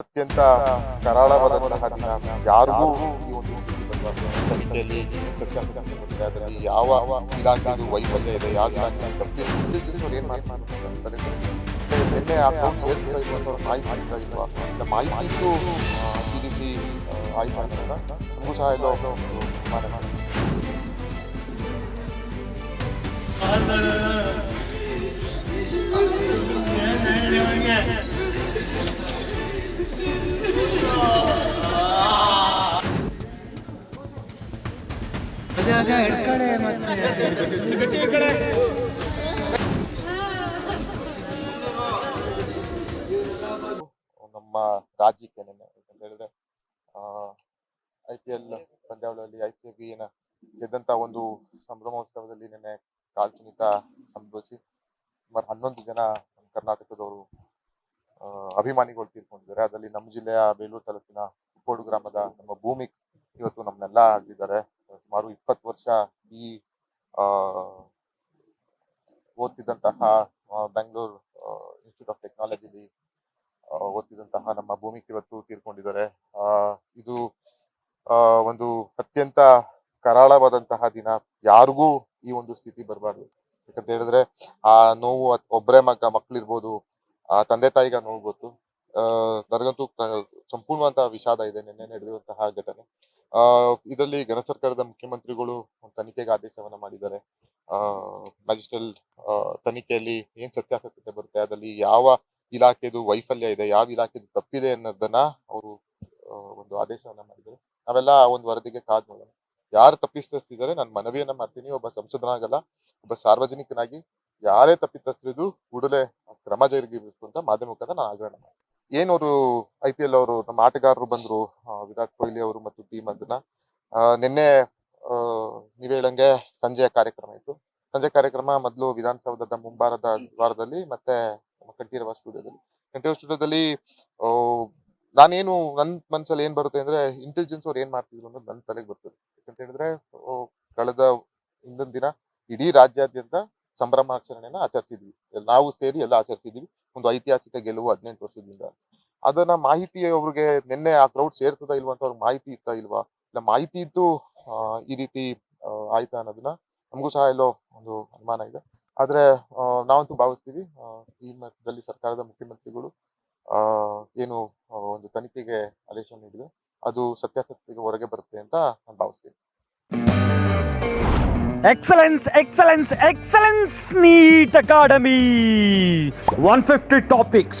ಅತ್ಯಂತ ಕರಾಳವಾದಂತಹ ದಿನ ಯಾರಿಗೂ ಈ ಒಂದು ತನಿಖೆಯಲ್ಲಿ ಸತ್ಯಾಂಶ ಬರುತ್ತೆ ಅದರಲ್ಲಿ ಯಾವ ಇಲಾಖೆದು ವೈಫಲ್ಯ ಇದೆ, ಯಾವ ಇಲಾಖೆ ತಪ್ಪಿದ್ರು ಏನ್ ಮಾಡ್ತಾರೆ ನಿನ್ನೆ ಅಕೌಂಟ್ ಸೇರ್ತಾ ಇರುವಂತ ಮಾಹಿತಿ ಆಗ್ತಾ ಇಲ್ವಾ ಇಲ್ಲ ಮಾಹಿತಿಗೂ ಈ ರೀತಿ ಆಯ್ತು ಅಂತ ನಮಗೂ ಸಹ ಎಲ್ಲೋ ಒಂದು ಮಾನ- ನಮ್ಮ ರಾಜ್ಯಕ್ಕೆ ನೆನೆ ಅಂತ ಹೇಳಿದ್ರೆ ಐ ಪಿ ಎಲ್ ಪಂದ್ಯಾವಳಿಯಲ್ಲಿ ಐ ಸಿ ಬಿ ಗೆದ್ದಂತ ಒಂದು ಸಂಭ್ರಮೋತ್ಸವದಲ್ಲಿ ನಿನ್ನೆ ಕಾಲ್ಪನಿಕ ಸಂಭವಿಸಿ, ಸುಮಾರು ಹನ್ನೊಂದು ಜನ ಕರ್ನಾಟಕದವರು ಅಭಿಮಾನಿಗಳು ತೀರ್ಕೊಂಡಿದ್ದಾರೆ. ಅದರಲ್ಲಿ ನಮ್ಮ ಜಿಲ್ಲೆಯ ಬೇಲೂರು ತಾಲೂಕಿನ ಕುಕ್ಕೋಡು ಗ್ರಾಮದ ನಮ್ಮ ಭೂಮಿ ಇವತ್ತು ನಮ್ಮನ್ನೆಲ್ಲ ಆಗಿದ್ದಾರೆ. ಸುಮಾರು ಇಪ್ಪತ್ತು ವರ್ಷ ಈ ಓದ್ತಿದ್ದಂತಹ ಬೆಂಗಳೂರು ಇನ್ಸ್ಟಿಟ್ಯೂಟ್ ಆಫ್ ಟೆಕ್ನಾಲಜಿಲಿ ಓದ್ತಿದ್ದಂತಹ ನಮ್ಮ ಭೂಮಿಕೆ ಇವತ್ತು ತೀರ್ಕೊಂಡಿದ್ದಾರೆ. ಇದು ಒಂದು ಅತ್ಯಂತ ಕರಾಳವಾದಂತಹ ದಿನ. ಯಾರಿಗೂ ಈ ಒಂದು ಸ್ಥಿತಿ ಬರಬಾರ್ದು. ಯಾಕಂತ ಹೇಳಿದ್ರೆ, ಆ ನೋವು ಒಬ್ಬರೇ ಮಗ ಮಕ್ಳಿರ್ಬೋದು, ಆ ತಂದೆ ತಾಯಿಗ ನೋವು ಗೊತ್ತು. ನನಗಂತೂ ಸಂಪೂರ್ಣವಂತಹ ವಿಷಾದ ಇದೆ. ನಿನ್ನೆ ನಡೆದಿರುವಂತಹ ಘಟನೆ. ಆ, ಇದರಲ್ಲಿ ಘನ ಸರ್ಕಾರದ ಮುಖ್ಯಮಂತ್ರಿಗಳು ತನಿಖೆಗೆ ಆದೇಶವನ್ನ ಮಾಡಿದ್ದಾರೆ. ಆ ಮ್ಯಾಜಿಸ್ಟ್ರಲ್ ತನಿಖೆಯಲ್ಲಿ ಏನ್ ಸತ್ಯಾಸತ್ಯತೆ ಬರುತ್ತೆ, ಅದರಲ್ಲಿ ಯಾವ ಇಲಾಖೆದು ವೈಫಲ್ಯ ಇದೆ, ಯಾವ ಇಲಾಖೆದು ತಪ್ಪಿದೆ ಅನ್ನೋದನ್ನ ಅವರು ಒಂದು ಆದೇಶವನ್ನ ಮಾಡಿದ್ದಾರೆ. ನಾವೆಲ್ಲ ಒಂದು ವರದಿಗೆ ಕಾದ್ ನೋಡೋಣ. ಯಾರು ತಪ್ಪಿಸ್ತಿದ್ದಾರೆ ನಾನು ಮನವಿಯನ್ನ ಮಾಡ್ತೀನಿ, ಒಬ್ಬ ಸಂಸದನಾಗಲ್ಲ, ಒಬ್ಬ ಸಾರ್ವಜನಿಕನಾಗಿ ಯಾರೇ ತಪ್ಪಿತಸ್ಥರಿದ್ದು ಕೂಡಲೇ ಕ್ರಮ ಜರುಗಿಬೇಕು ಅಂತ ಮಾಧ್ಯಮ ಮುಖಾಂತರ ನಾನು ಆಗ್ರಹ ಮಾಡ್ತೀನಿ. ಏನವರು ಐ ಪಿ ಎಲ್ ಅವರು, ನಮ್ಮ ಆಟಗಾರರು ಬಂದ್ರು ವಿರಾಟ್ ಕೊಹ್ಲಿ ಅವರು ಮತ್ತು ಟೀಮ್ ಅದನ್ನ ನಿನ್ನೆ ನೀವು ಹೇಳಂಗೆ ಸಂಜೆಯ ಕಾರ್ಯಕ್ರಮ ಇತ್ತು. ಸಂಜೆ ಕಾರ್ಯಕ್ರಮ ಮೊದಲು ವಿಧಾನಸೌಧದ ಮುಂಭಾರದ ದ್ವಾರದಲ್ಲಿ ಮತ್ತೆ ಕಂಠೀರವ ಸ್ಟುಡಿಯೋದಲ್ಲಿ. ಕಂಠೀರವ ಸ್ಟುಡಿಯೋದಲ್ಲಿ ನಾನೇನು ನನ್ನ ಮನ್ಸಲ್ಲಿ ಏನ್ ಬರುತ್ತೆ ಅಂದ್ರೆ ಇಂಟೆಲಿಜೆನ್ಸ್ ಅವ್ರು ಏನ್ ಮಾಡ್ತಿದ್ರು ಅನ್ನೋದು ನನ್ನ ತಲೆಗೆ ಬರ್ತದೆ. ಯಾಕಂತ ಹೇಳಿದ್ರೆ ಕಳೆದ ಹಿಂದಿನ ದಿನ ಇಡೀ ರಾಜ್ಯಾದ್ಯಂತ ಸಂಭ್ರಮಾಚರಣೆಯನ್ನ ಆಚರಿಸಿದ್ವಿ. ನಾವು ಸೇರಿ ಎಲ್ಲ ಆಚರಿಸಿದ್ವಿ. ಒಂದು ಐತಿಹಾಸಿಕ ಗೆಲುವು ಹದಿನೆಂಟು ವರ್ಷದಿಂದ. ಅದನ್ನ ಮಾಹಿತಿ ಅವ್ರಿಗೆ ನಿನ್ನೆ ಆ ಕ್ರೌಡ್ ಸೇರ್ತದ ಇಲ್ವಾ ಅಂತ ಅವ್ರಿಗೆ ಮಾಹಿತಿ ಇತ್ತಾ ಇಲ್ವಾ? ಇಲ್ಲ ಮಾಹಿತಿ ಇದ್ದು ಈ ರೀತಿ ಆಯ್ತಾ ಅನ್ನೋದನ್ನ ನಮಗೂ ಸಹ ಎಲ್ಲೋ ಒಂದು ಅನುಮಾನ ಇದೆ. ಆದ್ರೆ ನಾವಂತೂ ಭಾವಿಸ್ತೀವಿ ಈ ಮಟ್ಟದಲ್ಲಿ ಸರ್ಕಾರದ ಮುಖ್ಯಮಂತ್ರಿಗಳು ಏನು ಒಂದು ತನಿಖೆಗೆ ಆದೇಶ ನೀಡಿದೆ ಅದು ಸತ್ಯಾಸತ್ಯತೆಗೆ ಹೊರಗೆ ಬರುತ್ತೆ ಅಂತ ನಾನು ಭಾವಿಸ್ತೀನಿ. Excellence, excellence, excellence, NEET Academy. 150 topics,